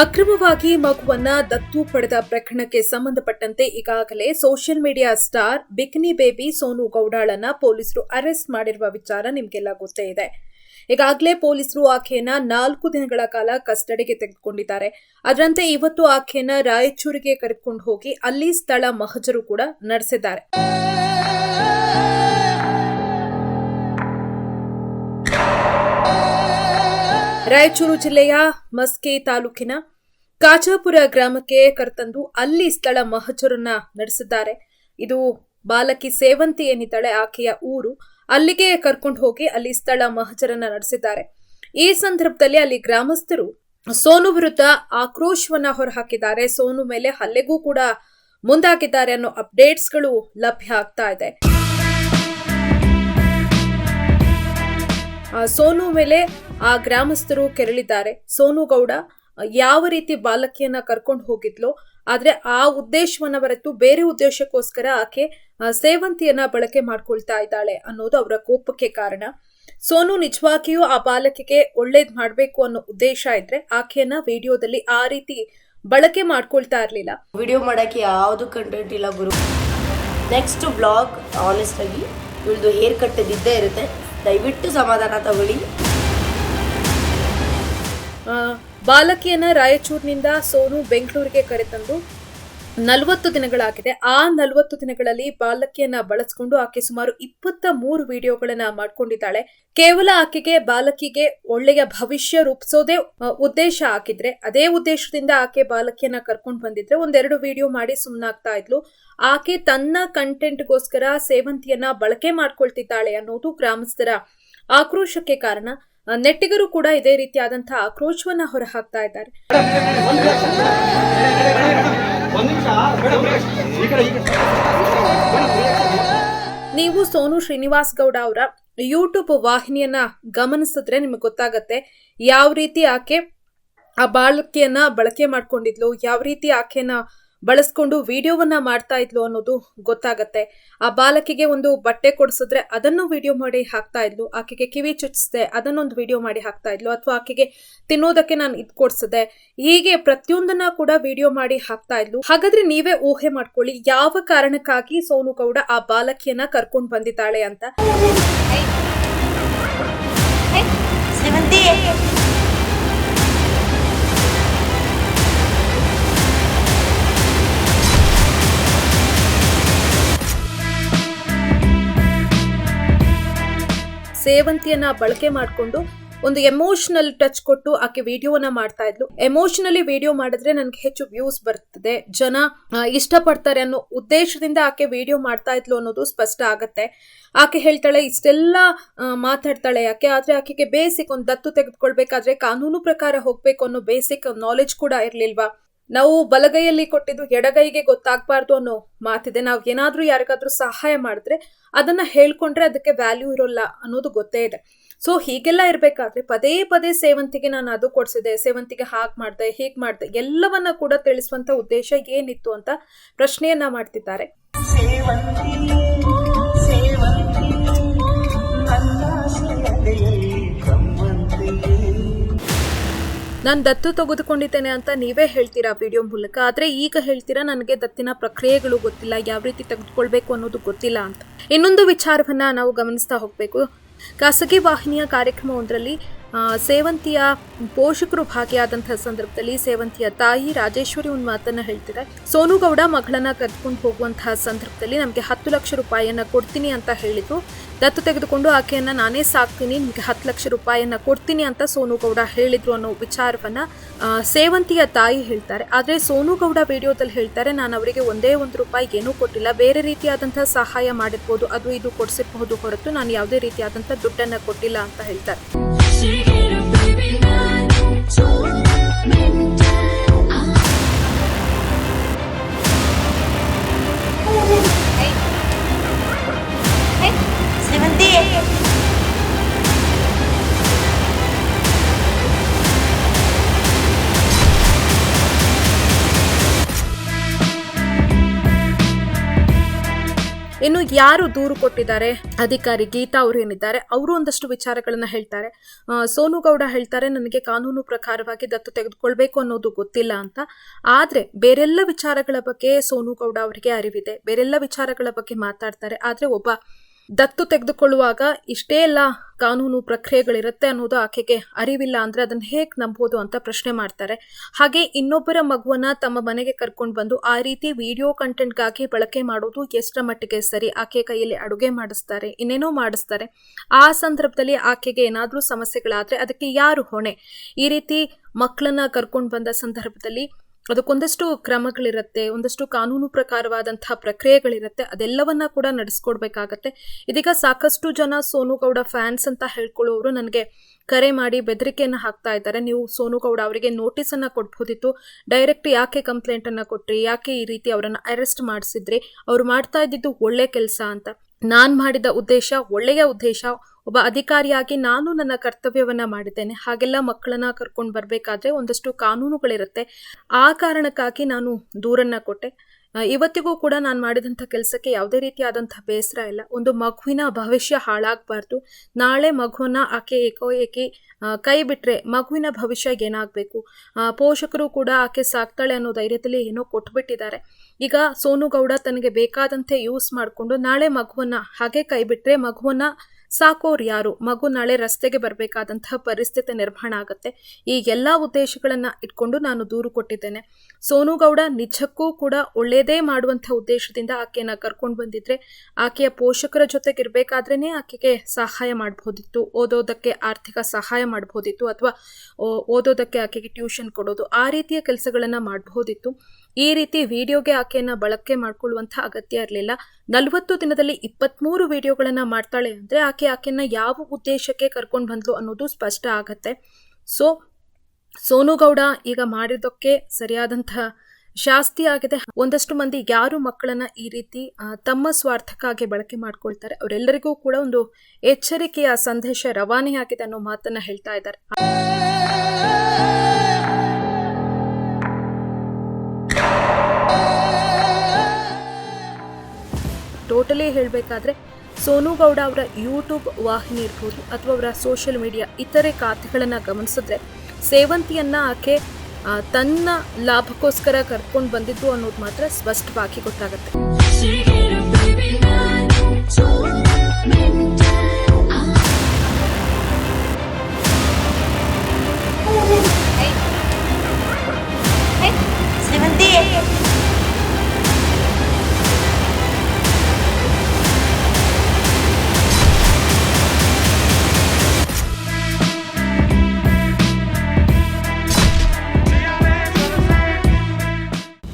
ಅಕ್ರಮವಾಗಿ ಮಗುವನ್ನ ದತ್ತು ಪಡೆದ ಪ್ರಕರಣಕ್ಕೆ ಸಂಬಂಧಪಟ್ಟಂತೆ ಈಗಾಗಲೇ social media star bikini baby Sonu ಗೌಡಾಳನ್ನ ಪೊಲೀಸರು ಅರೆಸ್ಟ್ ಮಾಡಿರುವ ವಿಚಾರ ನಿಮಗೆಲ್ಲ ಗೊತ್ತೇ ಇದೆ. ಈಗಾಗಲೇ ಪೊಲೀಸರು ಆಕೆಯನ್ನ ನಾಲ್ಕು ದಿನಗಳ ಕಾಲ ಕಸ್ಟಡಿಗೆ ತೆಗೆದುಕೊಂಡಿದ್ದಾರೆ. ಅದರಂತೆ ಇವತ್ತು ಆಕೆಯನ್ನ ರಾಯಚೂರಿಗೆ ಕರೆದುಕೊಂಡು ಹೋಗಿ ಅಲ್ಲಿ ಸ್ಥಳ ಮಹಜರು ಕೂಡ ನಡೆಸಿದ್ದಾರೆ. ರಾಯಚೂರು ಜಿಲ್ಲೆಯ ಮಸ್ಕೆ ತಾಲೂಕಿನ ಕಾಚಾಪುರ ಗ್ರಾಮಕ್ಕೆ ಕರೆತಂದು ಅಲ್ಲಿ ಸ್ಥಳ ಮಹಜರನ್ನ ನಡೆಸಿದ್ದಾರೆ. ಇದು ಬಾಲಕಿ ಸೇವಂತಿ ಏನಿದ್ದಾಳೆ ಆಕೆಯ ಊರು ಅಲ್ಲಿಗೆ ಕರ್ಕೊಂಡು ಹೋಗಿ ಅಲ್ಲಿ ಸ್ಥಳ ಮಹಜರನ್ನ ನಡೆಸಿದ್ದಾರೆ. ಈ ಸಂದರ್ಭದಲ್ಲಿ ಅಲ್ಲಿ ಗ್ರಾಮಸ್ಥರು ಸೋನು ವಿರುದ್ಧ ಆಕ್ರೋಶವನ್ನ ಹೊರಹಾಕಿದ್ದಾರೆ. ಸೋನು ಮೇಲೆ ಹಲ್ಲೆಗೂ ಕೂಡ ಮುಂದಾಗಿದ್ದಾರೆ ಅನ್ನೋ ಅಪ್ಡೇಟ್ಸ್ಗಳು ಲಭ್ಯ ಆಗ್ತಾ ಇದೆ. ಸೋನು ಮೇಲೆ ಆ ಗ್ರಾಮಸ್ಥರು ಕೆರಳಿದ್ದಾರೆ. ಸೋನು ಗೌಡ ಯಾವ ರೀತಿ ಬಾಲಕಿಯನ್ನ ಕರ್ಕೊಂಡು ಹೋಗಿದ್ಲು, ಆದ್ರೆ ಆ ಉದ್ದೇಶವನ್ನ ಬರೆತು ಬೇರೆ ಉದ್ದೇಶಕ್ಕೋಸ್ಕರ ಆಕೆ ಸೇವಂತಿಯನ್ನ ಬಳಕೆ ಮಾಡ್ಕೊಳ್ತಾ ಇದ್ದಾಳೆ ಅನ್ನೋದು ಅವರ ಕೋಪಕ್ಕೆ ಕಾರಣ. ಸೋನು ನಿಜವಾಗಿಯೂ ಆ ಬಾಲಕಿಗೆ ಒಳ್ಳೇದ್ ಮಾಡ್ಬೇಕು ಅನ್ನೋ ಉದ್ದೇಶ ಇದ್ರೆ ಆಕೆಯನ್ನ ವಿಡಿಯೋದಲ್ಲಿ ಆ ರೀತಿ ಬಳಕೆ ಮಾಡ್ಕೊಳ್ತಾ ಇರ್ಲಿಲ್ಲ. ವಿಡಿಯೋ ಮಾಡೋಕ್ಕೆ ಯಾವುದು ಕಂಟೆಂಟ್ ಇಲ್ಲ ಗುರು. ನೆಕ್ಸ್ಟ್ ಬ್ಲಾಗ್ ಆನೆಸ್ಟ್ ಆಗಿ ಇವಳ್ದು ಹೇರ್ ಕಟ್ ಇದ್ದೇ ಇರುತ್ತೆ. ದಯವಿಟ್ಟು ಸಮಾಧಾನ ತಗೊಳ್ಳಿ. ಬಾಲಕಿಯನ್ನ ರಾಯಚೂರಿನಿಂದ ಸೋನು ಬೆಂಗಳೂರಿಗೆ ಕರೆತಂದು ನಲವತ್ತು ದಿನಗಳಾಗಿದೆ. ಆ ನಲವತ್ತು ದಿನಗಳಲ್ಲಿ ಬಾಲಕಿಯನ್ನ ಬಳಸ್ಕೊಂಡು ಆಕೆ ಸುಮಾರು ಇಪ್ಪತ್ತ ಮೂರು ವಿಡಿಯೋಗಳನ್ನ ಮಾಡ್ಕೊಂಡಿದ್ದಾಳೆ. ಕೇವಲ ಆಕೆಗೆ ಬಾಲಕಿಗೆ ಒಳ್ಳೆಯ ಭವಿಷ್ಯ ರೂಪಿಸೋದೇ ಉದ್ದೇಶ ಹಾಕಿದ್ರೆ, ಅದೇ ಉದ್ದೇಶದಿಂದ ಆಕೆ ಬಾಲಕಿಯನ್ನ ಕರ್ಕೊಂಡು ಬಂದಿದ್ರೆ ಒಂದೆರಡು ವಿಡಿಯೋ ಮಾಡಿ ಸುಮ್ಮನಾಗ್ತಾ ಇದ್ಲು. ಆಕೆ ತನ್ನ ಕಂಟೆಂಟ್ಗೋಸ್ಕರ ಸೇವಂತಿಯನ್ನ ಬಳಕೆ ಮಾಡ್ಕೊಳ್ತಿದ್ದಾಳೆ ಅನ್ನೋದು ಗ್ರಾಮಸ್ಥರ ಆಕ್ರೋಶಕ್ಕೆ ಕಾರಣ. ನೆಟ್ಟಿಗರು ಕೂಡ ಇದೇ ರೀತಿಯಾದಂತಹ ಆಕ್ರೋಶವನ್ನ ಹೊರಹಾಕ್ತಾ ಇದ್ದಾರೆ. ನೀವು ಸೋನು ಶ್ರೀನಿವಾಸ್ ಗೌಡ ಅವರ ಯೂಟ್ಯೂಬ್ ವಾಹಿನಿಯನ್ನ ಗಮನಿಸಿದ್ರೆ ನಿಮಗೆ ಗೊತ್ತಾಗತ್ತೆ ಯಾವ ರೀತಿ ಆಕೆ ಆ ಬಾಲಕಿಯನ್ನ ಬಳಕೆ ಮಾಡ್ಕೊಂಡಿದ್ಲು, ಯಾವ ರೀತಿ ಆಕೆನ ಬಳಸ್ಕೊಂಡು ವಿಡಿಯೋವನ್ನ ಮಾಡ್ತಾ ಇದ್ಲು ಅನ್ನೋದು ಗೊತ್ತಾಗತ್ತೆ ಆ ಬಾಲಕಿಗೆ ಒಂದು ಬಟ್ಟೆ ಕೊಡಿಸಿದ್ರೆ ಅದನ್ನು ವಿಡಿಯೋ ಮಾಡಿ ಹಾಕ್ತಾ ಇದ್ಲು ಆಕೆಗೆ ಕಿವಿ ಚುಚ್ಚಿಸಿದೆ ಅದನ್ನೊಂದು ವಿಡಿಯೋ ಮಾಡಿ ಹಾಕ್ತಾ ಇದ್ಲು ಅಥವಾ ಆಕೆಗೆ ತಿನ್ನೋದಕ್ಕೆ ನಾನು ಇದು ಕೊಡಿಸಿದೆ ಹೀಗೆ ಪ್ರತಿಯೊಂದನ್ನ ಕೂಡ ವಿಡಿಯೋ ಮಾಡಿ ಹಾಕ್ತಾ ಇದ್ಲು ಹಾಗಾದ್ರೆ ನೀವೇ ಊಹೆ ಮಾಡ್ಕೊಳ್ಳಿ ಯಾವ ಕಾರಣಕ್ಕಾಗಿ ಸೋನು ಗೌಡ ಆ ಬಾಲಕಿಯನ್ನ ಕರ್ಕೊಂಡು ಬಂದಿದ್ದಾಳೆ ಅಂತ ಸೇವಂತಿಯನ್ನ ಬಳಕೆ ಮಾಡಿಕೊಂಡು ಒಂದು ಎಮೋಷನಲ್ ಟಚ್ ಕೊಟ್ಟು ಆಕೆ ವಿಡಿಯೋನ ಮಾಡ್ತಾ ಇದ್ಲು. ಎಮೋಷನಲಿ ವಿಡಿಯೋ ಮಾಡಿದ್ರೆ ನನಗೆ ಹೆಚ್ಚು ವ್ಯೂಸ್ ಬರ್ತದೆ. ಜನ ಇಷ್ಟಪಡ್ತಾರೆ ಅನ್ನೋ ಉದ್ದೇಶದಿಂದ ಆಕೆ ವಿಡಿಯೋ ಮಾಡ್ತಾ ಇದ್ಲು ಅನ್ನೋದು ಸ್ಪಷ್ಟ ಆಗತ್ತೆ. ಆಕೆ ಹೇಳ್ತಾಳೆ, ಇಷ್ಟೆಲ್ಲ ಮಾತಾಡ್ತಾಳೆ ಯಾಕೆ ಆದ್ರೆ ಆಕೆಗೆ ಬೇಸಿಕ್ ಒಂದು ದತ್ತು ತೆಗೆದುಕೊಳ್ಬೇಕಾದ್ರೆ ಕಾನೂನು ಪ್ರಕಾರ ಹೋಗ್ಬೇಕು ಅನ್ನೋ ಬೇಸಿಕ್ ನಾಲೆಜ್ ಕೂಡ ಇರ್ಲಿಲ್ವಾ? ನಾವು ಬಲಗೈಯಲ್ಲಿ ಕೊಟ್ಟಿದ್ದು ಎಡಗೈಗೆ ಗೊತ್ತಾಗಬಾರ್ದು ಅನ್ನೋ ಮಾತಿದೆ. ನಾವು ಏನಾದರೂ ಯಾರಿಗಾದ್ರೂ ಸಹಾಯ ಮಾಡಿದ್ರೆ ಅದನ್ನ ಹೇಳ್ಕೊಂಡ್ರೆ ಅದಕ್ಕೆ ವ್ಯಾಲ್ಯೂ ಇರೋಲ್ಲ ಅನ್ನೋದು ಗೊತ್ತೇ ಇದೆ. ಸೊ ಹೀಗೆಲ್ಲ ಇರಬೇಕಾದ್ರೆ ಪದೇ ಪದೇ ಸೇವಂತಿಗೆ ನಾನು ಅದು ಕೊಡ್ಸಿದೆ, ಸೇವಂತಿಗೆ ಹಾಗೆ ಮಾಡಿದೆ, ಹೀಗೆ ಮಾಡಿದೆ, ಎಲ್ಲವನ್ನ ಕೂಡ ತಿಳಿಸುವಂತ ಉದ್ದೇಶ ಏನಿತ್ತು ಅಂತ ಪ್ರಶ್ನೆಯನ್ನ ಮಾಡ್ತಿದ್ದಾರೆ. ಸೇವಂತಿ ನಾನು ದತ್ತು ತೆಗೆದುಕೊಂಡಿದ್ದೇನೆ ಅಂತ ನೀವೇ ಹೇಳ್ತೀರಾ ವಿಡಿಯೋ ಮೂಲಕ? ಆದರೆ ಈಗ ಹೇಳ್ತೀರಾ ನನಗೆ ದತ್ತಿನ ಪ್ರಕ್ರಿಯೆಗಳು ಗೊತ್ತಿಲ್ಲ, ಯಾವ ರೀತಿ ತೆಗೆದುಕೊಳ್ಬೇಕು ಅನ್ನೋದು ಗೊತ್ತಿಲ್ಲ ಅಂತ. ಇನ್ನೊಂದು ವಿಚಾರವನ್ನು ನಾವು ಗಮನಿಸ್ತಾ ಹೋಗಬೇಕು. ಖಾಸಗಿ ವಾಹಿನಿಯ ಕಾರ್ಯಕ್ರಮವೊಂದರಲ್ಲಿ ಸೇವಂತಿಯ ಪೋಷಕರು ಭಾಗಿಯಾದಂತಹ ಸಂದರ್ಭದಲ್ಲಿ ಸೇವಂತಿಯ ತಾಯಿ ರಾಜೇಶ್ವರಿ ಒಂದು ಮಾತನ್ನ ಹೇಳ್ತಾರೆ ಸೋನು ಗೌಡ ಮಗಳನ್ನ ಕರೆದುಕೊಂಡು ಹೋಗುವಂತಹ ಸಂದರ್ಭದಲ್ಲಿ ನಮಗೆ ಹತ್ತು ಲಕ್ಷ ರೂಪಾಯಿಯನ್ನ ಕೊಡ್ತೀನಿ ಅಂತ ಹೇಳಿದ್ರು. ದತ್ತು ತೆಗೆದುಕೊಂಡು ಆಕೆಯನ್ನ ನಾನೇ ಸಾಕ್ತೀನಿ, ನಿಮಗೆ ಹತ್ತು ಲಕ್ಷ ರೂಪಾಯಿಯನ್ನ ಕೊಡ್ತೀನಿ ಅಂತ ಸೋನು ಗೌಡ ಹೇಳಿದ್ರು ಅನ್ನೋ ವಿಚಾರವನ್ನ ಸೇವಂತಿಯ ತಾಯಿ ಹೇಳ್ತಾರೆ. ಆದ್ರೆ ಸೋನು ಗೌಡ ವಿಡಿಯೋದಲ್ಲಿ ಹೇಳ್ತಾರೆ, ನಾನು ಅವರಿಗೆ ಒಂದೇ ಒಂದು ರೂಪಾಯಿ ಏನೂ ಕೊಟ್ಟಿಲ್ಲ, ಬೇರೆ ರೀತಿಯಾದಂತಹ ಸಹಾಯ ಮಾಡಿರ್ಬೋದು, ಅದು ಇದು ಕೊಡಿಸಿರ್ಬಹುದು ಹೊರತು ನಾನು ಯಾವುದೇ ರೀತಿಯಾದಂತಹ ದುಡ್ಡನ್ನ ಕೊಟ್ಟಿಲ್ಲ ಅಂತ ಹೇಳ್ತಾರೆ. She get a baby man, tormented. ಇನ್ನು ಯಾರು ದೂರು ಕೊಟ್ಟಿದ್ದಾರೆ, ಅಧಿಕಾರಿ ಗೀತಾ ಅವರು ಏನಿದ್ದಾರೆ, ಅವರು ಒಂದಷ್ಟು ವಿಚಾರಗಳನ್ನ ಹೇಳ್ತಾರೆ. ಸೋನು ಗೌಡ ಹೇಳ್ತಾರೆ, ನನಗೆ ಕಾನೂನು ಪ್ರಕಾರವಾಗಿ ದತ್ತು ತೆಗೆದುಕೊಳ್ಬೇಕು ಅನ್ನೋದು ಗೊತ್ತಿಲ್ಲ ಅಂತ. ಆದ್ರೆ ಬೇರೆಲ್ಲ ವಿಚಾರಗಳ ಬಗ್ಗೆ ಸೋನು ಗೌಡ ಅವರಿಗೆ ಅರಿವಿದೆ. ಬೇರೆಲ್ಲ ವಿಚಾರಗಳ ಬಗ್ಗೆ ಮಾತಾಡ್ತಾರೆ. ಆದ್ರೆ ಒಬ್ಬ ದತ್ತು ತೆಗೆದುಕೊಳ್ಳುವಾಗ ಇಷ್ಟೇ ಎಲ್ಲ ಕಾನೂನು ಪ್ರಕ್ರಿಯೆಗಳಿರುತ್ತೆ ಅನ್ನೋದು ಆಕೆಗೆ ಅರಿವಿಲ್ಲ ಅಂದರೆ ಅದನ್ನು ಹೇಗೆ ನಂಬೋದು ಅಂತ ಪ್ರಶ್ನೆ ಮಾಡ್ತಾರೆ. ಹಾಗೆ ಇನ್ನೊಬ್ಬರ ಮಗುವನ್ನು ತಮ್ಮ ಮನೆಗೆ ಕರ್ಕೊಂಡು ಬಂದು ಆ ರೀತಿ ವಿಡಿಯೋ ಕಂಟೆಂಟ್ಗಾಗಿ ಬಳಕೆ ಮಾಡೋದು ಎಷ್ಟರ ಮಟ್ಟಿಗೆ ಸರಿ? ಆಕೆ ಕೈಯಲ್ಲಿ ಅಡುಗೆ ಮಾಡಿಸ್ತಾರೆ, ಇನ್ನೇನೋ ಮಾಡಿಸ್ತಾರೆ. ಆ ಸಂದರ್ಭದಲ್ಲಿ ಆಕೆಗೆ ಏನಾದರೂ ಸಮಸ್ಯೆಗಳಾದರೆ ಅದಕ್ಕೆ ಯಾರು ಹೊಣೆ? ಈ ರೀತಿ ಮಕ್ಕಳನ್ನ ಕರ್ಕೊಂಡು ಬಂದ ಸಂದರ್ಭದಲ್ಲಿ ಅದಕ್ಕೊಂದಷ್ಟು ಕ್ರಮಗಳಿರುತ್ತೆ, ಒಂದಷ್ಟು ಕಾನೂನು ಪ್ರಕಾರವಾದಂತಹ ಪ್ರಕ್ರಿಯೆಗಳಿರುತ್ತೆ, ಅದೆಲ್ಲವನ್ನ ಕೂಡ ನಡೆಸ್ಕೊಡ್ಬೇಕಾಗತ್ತೆ. ಇದೀಗ ಸಾಕಷ್ಟು ಜನ ಸೋನು ಗೌಡ ಫ್ಯಾನ್ಸ್ ಅಂತ ಹೇಳ್ಕೊಳ್ಳೋರು ನನಗೆ ಕರೆ ಮಾಡಿ ಬೆದರಿಕೆಯನ್ನು ಹಾಕ್ತಾ ಇದ್ದಾರೆ. ನೀವು ಸೋನು ಗೌಡ ಅವರಿಗೆ ನೋಟಿಸ್ ಅನ್ನ ಕೊಡ್ಬೋದಿತ್ತು ಡೈರೆಕ್ಟ್ ಯಾಕೆ ಕಂಪ್ಲೇಂಟ್ ಅನ್ನ ಕೊಟ್ರಿ? ಯಾಕೆ ಈ ರೀತಿ ಅವರನ್ನ ಅರೆಸ್ಟ್ ಮಾಡಿಸಿದ್ರಿ? ಅವ್ರು ಮಾಡ್ತಾ ಇದ್ದಿದ್ದು ಒಳ್ಳೆ ಕೆಲಸ ಅಂತ. ನಾನ್ ಮಾಡಿದ ಉದ್ದೇಶ, ಒಳ್ಳೆಯ ಉದ್ದೇಶ, ಒಬ್ಬ ಅಧಿಕಾರಿಯಾಗಿ ನಾನು ನನ್ನ ಕರ್ತವ್ಯವನ್ನ ಮಾಡಿದ್ದೇನೆ. ಹಾಗೆಲ್ಲ ಮಕ್ಕಳನ್ನ ಕರ್ಕೊಂಡು ಬರಬೇಕಾದ್ರೆ ಒಂದಷ್ಟು ಕಾನೂನುಗಳಿರುತ್ತೆ. ಆ ಕಾರಣಕ್ಕಾಗಿ ನಾನು ದೂರನ್ನ ಕೊಟ್ಟೆ. ಇವತ್ತಿಗೂ ಕೂಡ ನಾನು ಮಾಡಿದಂಥ ಕೆಲಸಕ್ಕೆ ಯಾವುದೇ ರೀತಿಯಾದಂಥ ಬೇಸರ ಇಲ್ಲ. ಒಂದು ಮಗುವಿನ ಭವಿಷ್ಯ ಹಾಳಾಗಬಾರ್ದು. ನಾಳೆ ಮಗುವನ್ನ ಆಕೆ ಏಕೋ ಏಕೆ ಕೈ ಬಿಟ್ಟರೆ ಮಗುವಿನ ಭವಿಷ್ಯ ಏನಾಗಬೇಕು? ಪೋಷಕರು ಕೂಡ ಆಕೆ ಸಾಕ್ತಾಳೆ ಅನ್ನೋ ಧೈರ್ಯದಲ್ಲಿ ಏನೋ ಕೊಟ್ಬಿಟ್ಟಿದ್ದಾರೆ. ಈಗ ಸೋನು ಗೌಡ ತನಗೆ ಬೇಕಾದಂತೆ ಯೂಸ್ ಮಾಡಿಕೊಂಡು ನಾಳೆ ಮಗುವನ್ನು ಹಾಗೆ ಕೈ ಬಿಟ್ಟರೆ ಮಗುವನ್ನ ಸಾಕೋರು ಯಾರು? ಮಗು ನಾಳೆ ರಸ್ತೆಗೆ ಬರಬೇಕಾದಂತಹ ಪರಿಸ್ಥಿತಿ ನಿರ್ಮಾಣ ಆಗುತ್ತೆ. ಈ ಎಲ್ಲ ಉದ್ದೇಶಗಳನ್ನ ಇಟ್ಕೊಂಡು ನಾನು ದೂರು ಕೊಟ್ಟಿದ್ದೇನೆ. ಸೋನು ಗೌಡ ನಿಜಕ್ಕೂ ಕೂಡ ಒಳ್ಳೇದೇ ಮಾಡುವಂಥ ಉದ್ದೇಶದಿಂದ ಆಕೆಯನ್ನ ಕರ್ಕೊಂಡು ಬಂದಿದ್ರೆ, ಆಕೆಯ ಪೋಷಕರ ಜೊತೆಗೆ ಇರಬೇಕಾದ್ರೇನೆ ಆಕೆಗೆ ಸಹಾಯ ಮಾಡ್ಬೋದಿತ್ತು. ಓದೋದಕ್ಕೆ ಆರ್ಥಿಕ ಸಹಾಯ ಮಾಡ್ಬೋದಿತ್ತು ಅಥವಾ ಓದೋದಕ್ಕೆ ಆಕೆಗೆ ಟ್ಯೂಷನ್ ಕೊಡೋದು ಆ ರೀತಿಯ ಕೆಲಸಗಳನ್ನ ಮಾಡ್ಬೋದಿತ್ತು. ಈ ರೀತಿ ವಿಡಿಯೋಗೆ ಆಕೆಯನ್ನ ಬಳಕೆ ಮಾಡ್ಕೊಳ್ಳುವಂಥ ಅಗತ್ಯ ಇರಲಿಲ್ಲ. ನಲವತ್ತು ದಿನದಲ್ಲಿ ಇಪ್ಪತ್ತ್ಮೂರು ವಿಡಿಯೋಗಳನ್ನ ಮಾಡ್ತಾಳೆ ಅಂದರೆ ಆಕೆ ಆಕೆಯನ್ನ ಯಾವ ಉದ್ದೇಶಕ್ಕೆ ಕರ್ಕೊಂಡು ಬಂದ್ಲು ಅನ್ನೋದು ಸ್ಪಷ್ಟ ಆಗತ್ತೆ. ಸೊ ಸೋನು ಗೌಡ ಈಗ ಮಾಡಿದ್ದಕ್ಕೆ ಸರಿಯಾದಂತಹ ಶಾಸ್ತಿ ಆಗಿದೆ. ಒಂದಷ್ಟು ಮಂದಿ ಯಾರು ಮಕ್ಕಳನ್ನ ಈ ರೀತಿ ತಮ್ಮ ಸ್ವಾರ್ಥಕ್ಕಾಗಿ ಬಳಕೆ ಮಾಡ್ಕೊಳ್ತಾರೆ, ಅವರೆಲ್ಲರಿಗೂ ಕೂಡ ಒಂದು ಎಚ್ಚರಿಕೆಯ ಸಂದೇಶ ರವಾನೆಯಾಗಿದೆ ಅನ್ನೋ ಮಾತನ್ನ ಹೇಳ್ತಾ ಇದ್ದಾರೆ. ಟೋಟಲಿ ಹೇಳಬೇಕಾದ್ರೆ ಸೋನು ಗೌಡ ಅವರ ಯೂಟ್ಯೂಬ್ ವಾಹಿನಿ ಇರ್ಬೋದು ಅಥವಾ ಅವರ ಸೋಷಿಯಲ್ ಮೀಡಿಯಾ ಇತರೆ ಖಾತೆಗಳನ್ನು ಗಮನಿಸಿದ್ರೆ ಸೇವಂತಿಯನ್ನ ಆಕೆ ತನ್ನ ಲಾಭಕ್ಕೋಸ್ಕರ ಕರ್ಕೊಂಡು ಬಂದಿದ್ದು ಅನ್ನೋದು ಮಾತ್ರ ಸ್ಪಷ್ಟವಾಗಿ ಗೊತ್ತಾಗುತ್ತೆ.